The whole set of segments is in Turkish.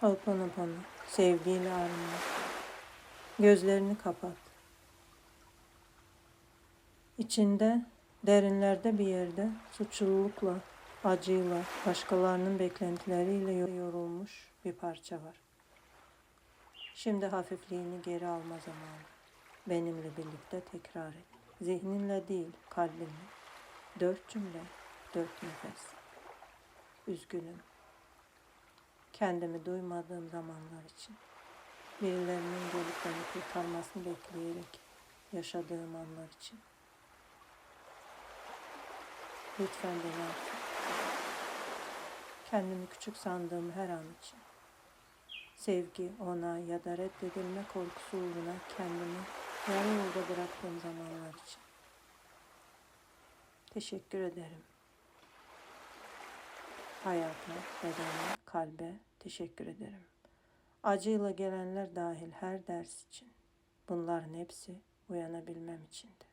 Ho'oponopono, sevgiyle arınma. Gözlerini kapat. İçinde, derinlerde bir yerde suçlulukla, acıyla, başkalarının beklentileriyle yorulmuş bir parça var. Şimdi hafifliğini geri alma zamanı. Benimle birlikte tekrar et. Zihninle değil, kalbinle. Dört cümle, dört nefes. Üzgünüm. Kendimi duymadığım zamanlar için. Birilerinin gelip beni kurtarmasını bekleyerek yaşadığım anlar için. Lütfen beni affet. Kendimi küçük sandığım her an için. Sevgi, ona ya da reddedilme korkusu uğruna kendimi yarı yolda bıraktığım zamanlar için. Teşekkür ederim. Hayata, bedene, kalbe teşekkür ederim. Acıyla gelenler dahil her ders için. Bunların hepsi uyanabilmem içindi.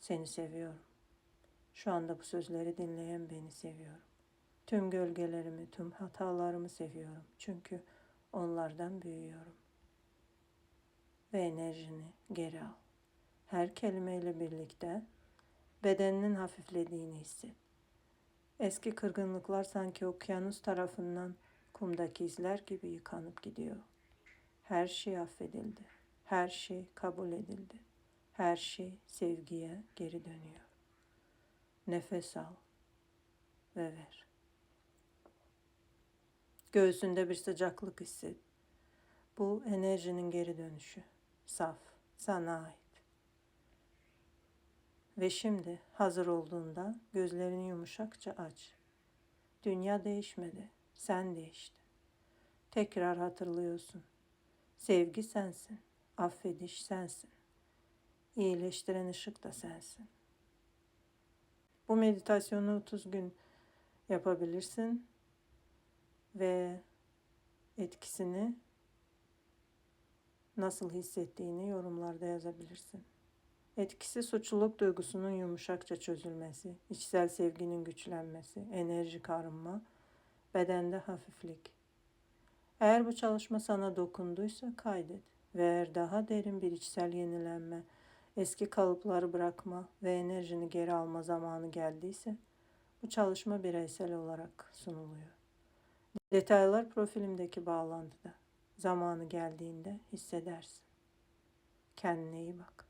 Seni seviyorum. Şu anda bu sözleri dinleyen beni seviyorum. Tüm gölgelerimi, tüm hatalarımı seviyorum. Çünkü onlardan büyüyorum. Ve enerjini geri al. Her kelimeyle birlikte bedeninin hafiflediğini hisset. Eski kırgınlıklar sanki okyanus tarafından kumdaki izler gibi yıkanıp gidiyor. Her şey affedildi. Her şey kabul edildi. Her şey sevgiye geri dönüyor. Nefes al ve ver. Göğsünde bir sıcaklık hisset. Bu enerjinin geri dönüşü. Saf, sana ait. Ve şimdi hazır olduğunda gözlerini yumuşakça aç. Dünya değişmedi, sen değiştin. Tekrar hatırlıyorsun. Sevgi sensin, affediş sensin. İyileştiren ışık da sensin. Bu meditasyonu 30 gün yapabilirsin ve etkisini nasıl hissettiğini yorumlarda yazabilirsin. Etkisi suçluluk duygusunun yumuşakça çözülmesi, içsel sevginin güçlenmesi, enerjik arınma, bedende hafiflik. Eğer bu çalışma sana dokunduysa kaydet ve eğer daha derin bir içsel yenilenme, eski kalıpları bırakma ve enerjini geri alma zamanı geldiyse bu çalışma bireysel olarak sunuluyor. Detaylar profilimdeki bağlantıda. Zamanı geldiğinde hissedersin. Kendine iyi bak.